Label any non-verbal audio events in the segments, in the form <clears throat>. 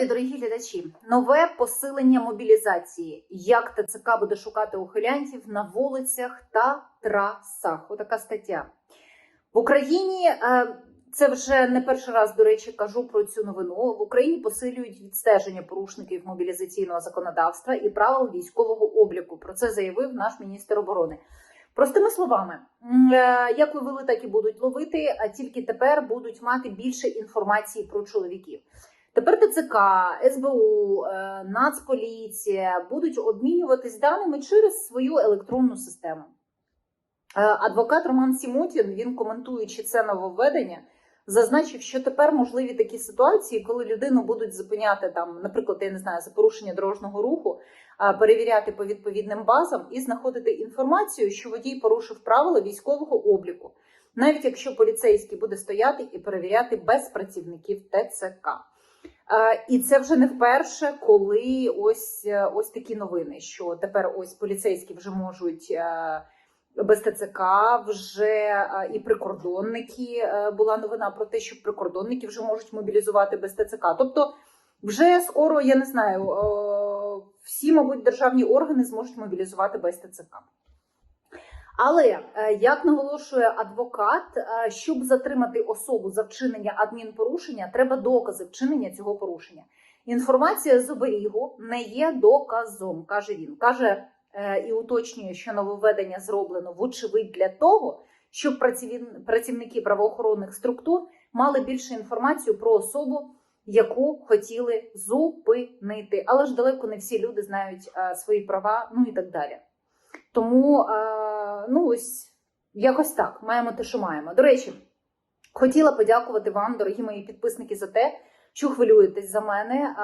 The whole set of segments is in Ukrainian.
Здорові, дорогі глядачі! Нове посилення мобілізації. Як ТЦК буде шукати ухилянтів на вулицях та трасах? Отака стаття. В Україні е, це вже не перший раз, до речі, кажу про цю новину. В Україні посилюють відстеження порушників мобілізаційного законодавства і правил військового обліку. Про це заявив наш міністр оборони. Простими словами, е, як ловили, так і будуть ловити, а тільки тепер будуть мати більше інформації про чоловіків. Тепер ТЦК, СБУ, е, Нацполіція будуть обмінюватись даними через свою електронну систему. Е, Адвокат Роман Сімутін, він коментуючи це нововведення, зазначив, що тепер можливі такі ситуації, коли людину будуть зупиняти там, наприклад, я не знаю, за порушення дорожнього руху, перевіряти по відповідним базам і знаходити інформацію, що водій порушив правила військового обліку, навіть якщо поліцейський буде стояти і перевіряти без працівників ТЦК. Е, І це вже не вперше, коли ось е, ось такі новини, що тепер ось поліцейські вже можуть е, без ТЦК, вже і прикордонники була новина про те, що прикордонники вже можуть мобілізувати без ТЦК. Тобто, вже скоро я не знаю, всі, мабуть, державні органи зможуть мобілізувати без ТЦК. Але е, як наголошує адвокат, е, щоб затримати особу за вчинення адмінпорушення, треба докази вчинення цього порушення. Інформація з оберігу не є доказом, каже він. каже е, і уточнює, що нововведення зроблено вочевидь для того, щоб працівники правоохоронних структур мали більше інформацію про особу, яку хотіли зупинити. Але ж далеко не всі люди знають свої права, ну і так далі. Тому, е, ну ось якось так, маємо те, що маємо. До речі, хотіла подякувати вам, дорогі мої підписники, за те, що хвилюєтесь за мене,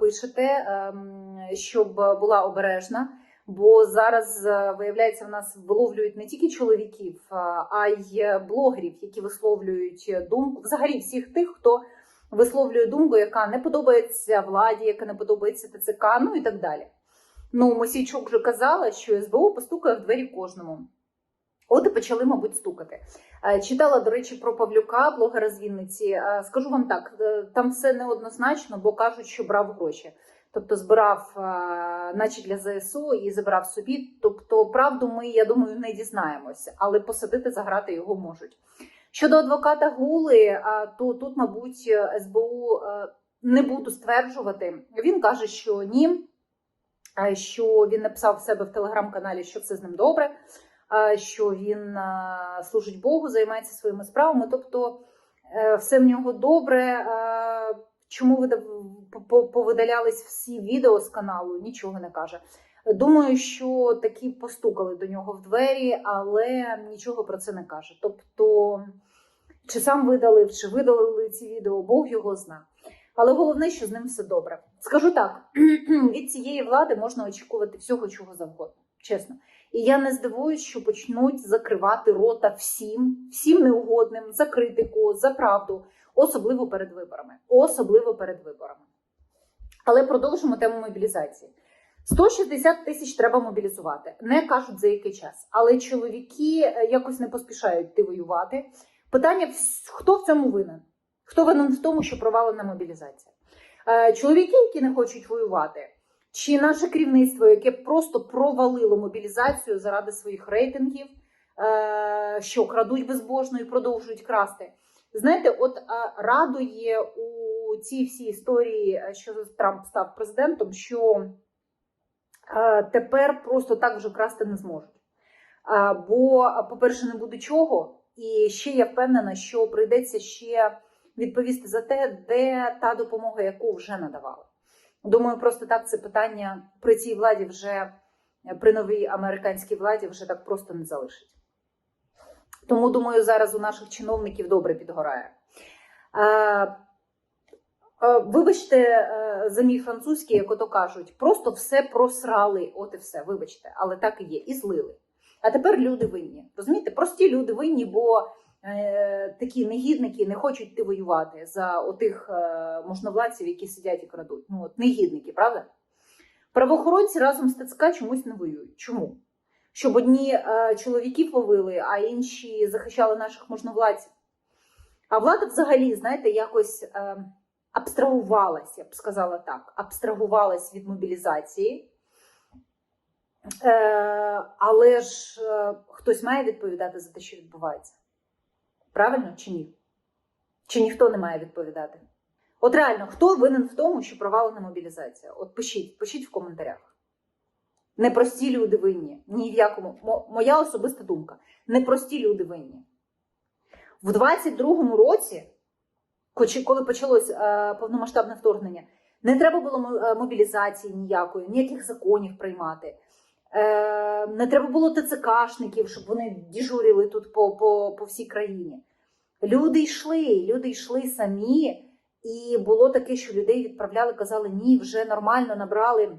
пишете, ем, щоб була обережна. Бо зараз е, виявляється, в нас виловлюють не тільки чоловіків, е, а й блогерів, які висловлюють думку. Взагалі, всіх тих, хто висловлює думку, яка не подобається владі, яка не подобається ТЦК, ну і так далі. Ну, Мосійчук вже казала, що СБУ постукає в двері кожному. От і почали, мабуть, стукати. Е, Читала, до речі, про Павлюка, блогера з Вінниці. Е, Скажу вам так: е, там все неоднозначно, бо кажуть, що брав гроші. Тобто збирав, наче для ЗСУ, і забирав собі. Тобто, правду ми, я думаю, не дізнаємося, але посадити заграти його можуть. Щодо адвоката Гули, то тут, мабуть, СБУ не буду стверджувати. Він каже, що ні, що він написав в себе в телеграм-каналі, що все з ним добре, що він служить Богу, займається своїми справами. Тобто, е, все в нього добре. Чому повидалялись всі відео з каналу? Нічого не каже. Думаю, що такі постукали до нього в двері, але нічого про це не каже. Тобто, чи сам видалив, чи видалили ці відео, Бог його зна. Але головне, що з ним все добре. Скажу так: <clears throat> від цієї влади можна очікувати всього, чого завгодно, чесно. І я не здивуюсь, що почнуть закривати рота всім, всім неугодним за критику, за правду, особливо перед виборами. Особливо перед виборами. Але продовжимо тему мобілізації. 160 тисяч треба мобілізувати. Не кажуть за який час. Але чоловіки е, якось не поспішають йти воювати. Питання: хто в цьому винен? Хто винен в тому, що провалена мобілізація? Е, Чоловіки, які не хочуть воювати, чи наше керівництво, яке просто провалило мобілізацію заради своїх рейтингів, е, що крадуть безбожно і продовжують красти. Знаєте, от е, радує у цій всій історії, що Трамп став президентом, що тепер просто так вже красти не зможуть. Бо, по-перше, не буде чого, і ще я впевнена, що прийдеться ще відповісти за те, де та допомога, яку вже надавали. Думаю, просто так це питання при цій владі вже при новій американській владі вже так просто не залишить. Тому, думаю, зараз у наших чиновників добре підгорає. Вибачте е, за мій французький, як ото кажуть, просто все просрали, от і все, вибачте, але так і є, і злили. А тепер люди винні. Розумієте, прості люди винні, бо е, такі негідники не хочуть йти воювати за отих е, можновладців, які сидять і крадуть. Ну, от негідники, правда? Правоохоронці разом з ТЦК чомусь не воюють. Чому? Щоб одні е, чоловіків ловили, а інші захищали наших можновладців. А влада взагалі, знаєте, якось е, абстрагувалась, я б сказала так, абстрагувалась від мобілізації. Але ж хтось має відповідати за те, що відбувається. Правильно чи ні? Чи ніхто не має відповідати? От реально, хто винен в тому, що провалена мобілізація? От пишіть, пишіть в коментарях. Непрості люди винні. Ні в якому. Моя особиста думка. Непрості люди винні. В 22-му році, коли почалось е, повномасштабне вторгнення, не треба було е, мобілізації ніякої, ніяких законів приймати. Е, не треба було ТЦКшників, щоб вони діжурили тут по, по, по всій країні. Люди йшли, люди йшли самі, і було таке, що людей відправляли, казали, ні, вже нормально набрали,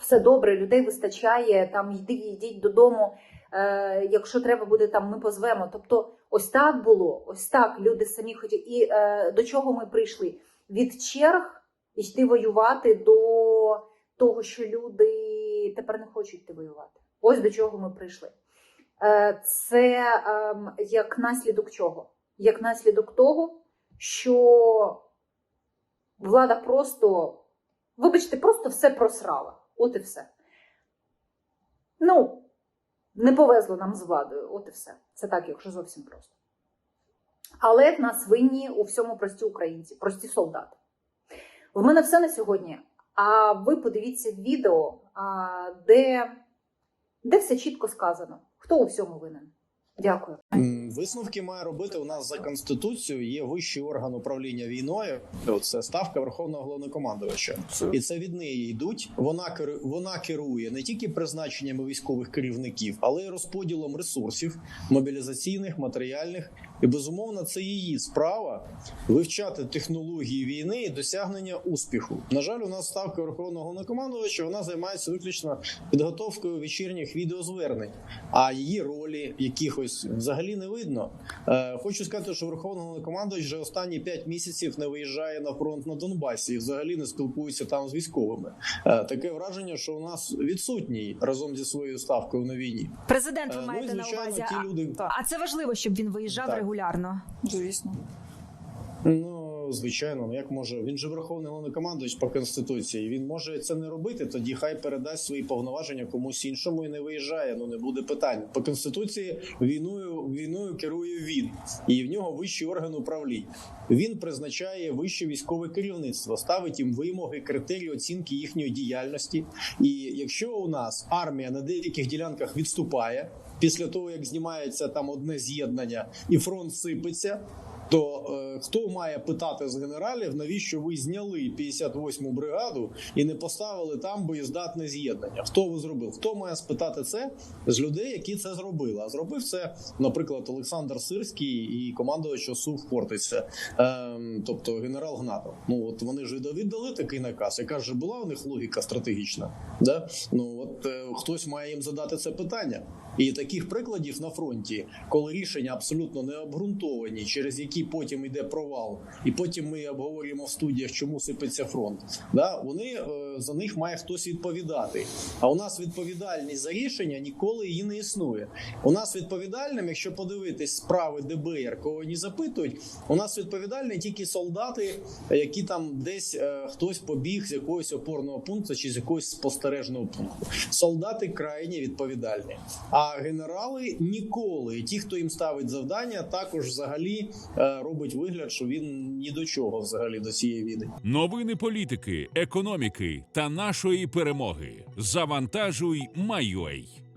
все добре, людей вистачає, там йди, йдіть додому. Е, якщо треба буде, там ми позвемо. Тобто, ось так було, ось так люди самі хотіли. І е, до чого ми прийшли? Від черг йти воювати до того, що люди тепер не хочуть йти воювати. Ось до чого ми прийшли. Е, Це ем, як наслідок чого? Як наслідок того, що влада просто, вибачте, просто все просрала. От і все. Ну, не повезло нам з владою, от і все. Це так, якщо зовсім просто. Але в нас винні у всьому прості українці, прості солдати. В мене все на сьогодні. А ви подивіться відео, де, де все чітко сказано. Хто у всьому винен? Дякую. Висновки має робити у нас за конституцією. Є вищий орган управління війною. Це ставка Верховного головнокомандувача, і це від неї йдуть. Вона вона керує не тільки призначеннями військових керівників, але й розподілом ресурсів мобілізаційних, матеріальних. І безумовно, це її справа вивчати технології війни і досягнення успіху. На жаль, у нас ставка Верховного головнокомандувача вона займається виключно підготовкою вечірніх відеозвернень, а її ролі якихось взагалі не видно. Е, хочу сказати, що Верховний Головнокомандувач вже останні 5 місяців не виїжджає на фронт на Донбасі і взагалі не спілкується там з військовими. Е, таке враження, що у нас відсутній разом зі своєю ставкою на війні. Президент, ви Е, маєте ну, і, на звичайно, увазі. ті а- люди- А це важливо, щоб він виїжджав Так. Регулярно. Звісно. Ну, звичайно, ну як може він же верховний головнокомандувач по конституції. Він може це не робити. Тоді хай передасть свої повноваження комусь іншому і не виїжджає. Ну не буде питань. По конституції війною війною керує він, і в нього вищий орган управління. Він призначає вище військове керівництво, ставить їм вимоги, критерії оцінки їхньої діяльності. І якщо у нас армія на деяких ділянках відступає після того, як знімається там одне з'єднання, і фронт сипеться. То е, хто має питати з генералів, навіщо ви зняли 58-му бригаду і не поставили там боєздатне з'єднання? Хто ви зробив? Хто має спитати це з людей, які це зробили? А зробив це, наприклад, Олександр Сирський і командувач ОСУ Хортиця, ем, тобто генерал Гнатов. Ну от вони ж віддали такий наказ. Яка ж була у них логіка стратегічна? Да? Ну от е, хтось має їм задати це питання. І таких прикладів на фронті, коли рішення абсолютно не обґрунтовані, через які потім йде провал, і потім ми обговорюємо в студіях, чому сипеться фронт. Да? Вони е, за них має хтось відповідати. А у нас відповідальність за рішення ніколи її не існує. У нас відповідальним, якщо подивитись справи ДБР, кого не запитують, у нас відповідальні тільки солдати, які там десь е, хтось побіг з якогось опорного пункту чи з якогось спостережного пункту. Солдати крайні відповідальні. А генерали ніколи. Ті, хто їм ставить завдання, також взагалі е, робить вигляд, що він ні до чого взагалі до цієї війни. Новини політики, економіки та нашої перемоги. Завантажуй, Майой.